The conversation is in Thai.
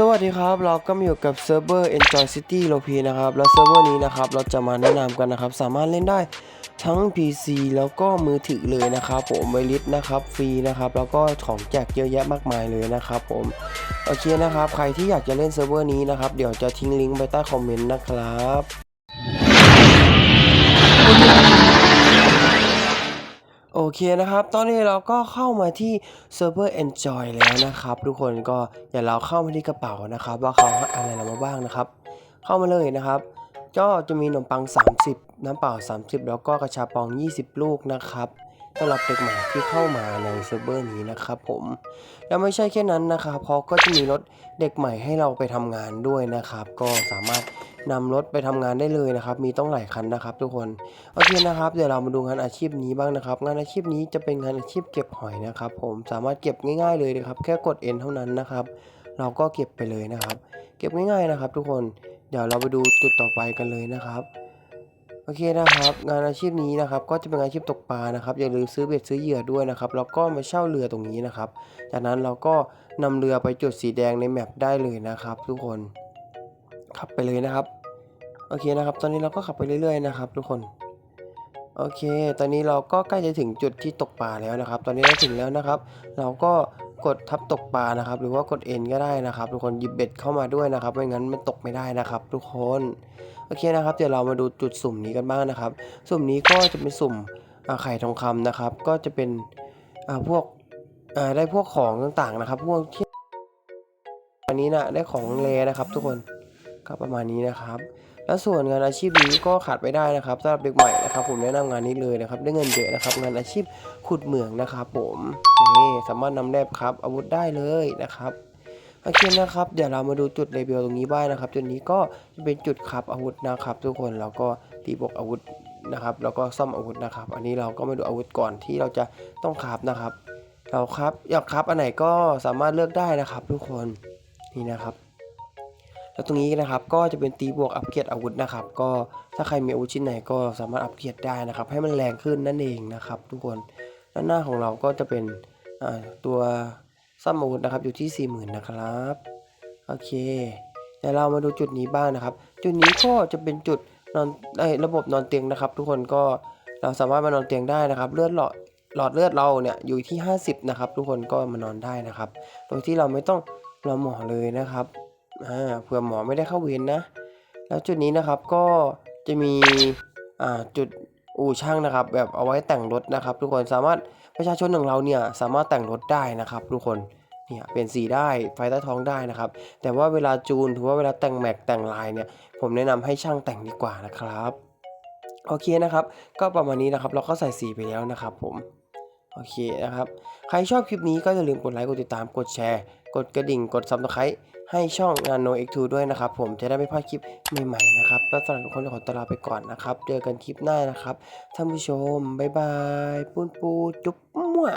สวัสดีครับ เราก็มาอยู่กับเซิร์ฟเวอร์ Enjoy City l o p นะครับ แล้วเซิร์ฟเวอร์นี้นะครับ เราจะมาแนะนำกันนะครับ สามารถเล่นได้ทั้ง PC แล้วก็มือถือเลยนะครับ ผมไวลิสนะครับ ฟรีนะครับ แล้วก็ของแจกเยอะแยะมากมายเลยนะครับ ผม โอเคนะครับ ใครที่อยากจะเล่นเซิร์ฟเวอร์นี้นะครับ เดี๋ยวจะทิ้งลิงก์ไว้ใต้คอมเมนต์นะครับ โอเคนะครับ ตอนนี้เราก็เข้ามาที่เซิร์ฟเวอร์ Enjoy แล้วนะครับ ทุกคนก็อย่าเราเข้ามาที่กระเป๋านะครับ ว่าเขาอะไรเรามาบ้างนะครับ เข้ามาเลยนะครับ ก็จะมีขนมปัง 30 น้ำเปล่า 30 แล้วก็กระชาปอง 20 ลูกนะครับสำหรับเด็กใหม่ที่เข้ามาในเซิร์ฟเวอร์นี้นะครับผม แล้วไม่ใช่แค่นั้นนะครับเพราะก็จะมีรถเด็กใหม่ให้เราไปทำงานด้วยนะครับ ก็สามารถ นำรถไปทำงานได้เลยนะครับ มีต้องหลายคันนะครับ ทุกคนโอเคนะครับ เดี๋ยวเรามาดูงานอาชีพนี้บ้างนะครับ งานอาชีพนี้จะเป็นงานอาชีพเก็บหอยนะครับ ผมสามารถเก็บง่าย ๆเลยนะครับแค่กด N เท่านั้นนะครับ เราก็เก็บไปเลยนะครับ เก็บง่ายๆนะครับ ทุกคนเดี๋ยวเราไปดูจุดต่อไปกันเลยนะครับโอเคนะครับ งานอาชีพนี้นะครับก็จะเป็นงานอาชีพตกปลานะครับ อย่าลืมซื้อเบ็ดซื้อเหยื่อด้วยนะครับแล้วก็มาเช่าเรือตรงนี้นะครับ จากนั้นเราก็นำเรือไปจุดสีแดงในแมปได้เลยนะครับ ทุกคนขับไปเลยนะครับ โอเคนะครับ ตอนนี้เราก็ขับไปเรื่อยๆนะครับ ทุกคน โอเค ตอนนี้เราก็ใกล้จะถึงจุดที่ตกปลาแล้วนะครับ ตอนนี้เราถึงแล้วนะครับ เราก็กดทับตกปลานะครับ หรือว่ากด N ก็ได้นะครับ ทุกคนหยิบเบ็ดเข้ามาด้วยนะครับไม่งั้นมันตกไม่ได้นะครับ ทุกคนโอเคนะครับ เดี๋ยวเรามาดูจุดสุ่มนี้กันบ้างนะครับ สุ่มนี้ก็จะเป็นสุ่มไข่ทองคำนะครับ ก็จะเป็นอ่าพวกอ่าได้พวกของต่างๆนะครับ พวกที่อันนี้นะได้ของเลนะครับ ทุกคน ก็ประมาณนี้นะครับ แล้วส่วนงานอาชีพนี้ก็ขาดไม่ได้นะครับสำหรับเด็กใหม่นะครับ ผมแนะนำงานนี้เลยนะครับ ได้เงินเยอะนะครับ งานอาชีพขุดเหมืองนะครับผมนี่สามารถนำแลบครับ อาวุธได้เลยนะครับโอเคนะครับเดี๋ยวเรามาดูจุดเลเบลตรงนี้บ้างนะครับ จุดนี้ก็จะเป็นจุดขับอาวุธนะครับ ทุกคนแล้วก็ตีบวกอาวุธนะครับ แล้วก็ซ่อมอาวุธนะครับ อันนี้เราก็มาดูอาวุธก่อนที่เราจะต้องขับนะครับ เราครับอยากครับอันไหนก็สามารถเลือกได้นะครับ ทุกคนนี่นะครับ แล้วตรงนี้นะครับก็จะเป็นตีบวกอัปเกรดอาวุธนะครับ ก็ถ้าใครมีอาวุธชิ้นไหนก็สามารถอัปเกรดได้นะครับ ให้มันแรงขึ้นนั่นเองนะครับ ทุกคนด้านหน้าของเราก็จะเป็นตัวซ่อมอาวุธนะครับอยู่ที่ 40,000 นะครับโอเคเดี๋ยวเรามาดูจุดนี้บ้างนะครับ จุดนี้ก็จะเป็นจุดนอนอระบบนอนเตียงนะครับ ทุกคนก็เราสามารถมานอนเตียงได้นะครับ เลือดหลอดหลอดเลือดเราเนี่ยอยู่ที่ 50 นะครับ ทุกคนก็มานอนได้นะครับ โดยที่เราไม่ต้องรอหมอเลยนะครับ อ่าเผื่อหมอไม่ได้เข้าเวรนะ แล้วจุดนี้นะครับก็จะมีอ่าจุดอู่ช่างนะครับ แบบเอาไว้แต่งรถนะครับ ทุกคนสามารถประชาชนของเราเนี่ยสามารถแต่งรถได้นะครับ ทุกคนเนี่ยเปลี่ยนสีได้ไฟใต้ท้องได้นะครับ แต่ว่าเวลาจูนถือว่าเวลาแต่งแม็กแต่งลายเนี่ยผมแนะนำให้ช่างแต่งดีกว่านะครับโอเคนะครับ ก็ประมาณนี้นะครับ เราก็ใส่สีไปแล้วนะครับผม โอเคนะครับ ใครชอบคลิปนี้ก็อย่าลืมกดไลค์ กดติดตาม กดแชร์ กดกระดิ่งกดซับสไครต์ให้ช่องงาน No X2 ด้วยนะครับ ผมจะได้ไม่พลาดคลิปใหม่ๆนะครับแล้วสำหรับทุกคนขอตลาไปก่อนนะครับ เจอกันคลิปหน้านะครับท่านผู้ชมบ๊ายบายปูนปูจุ๊บมั่ว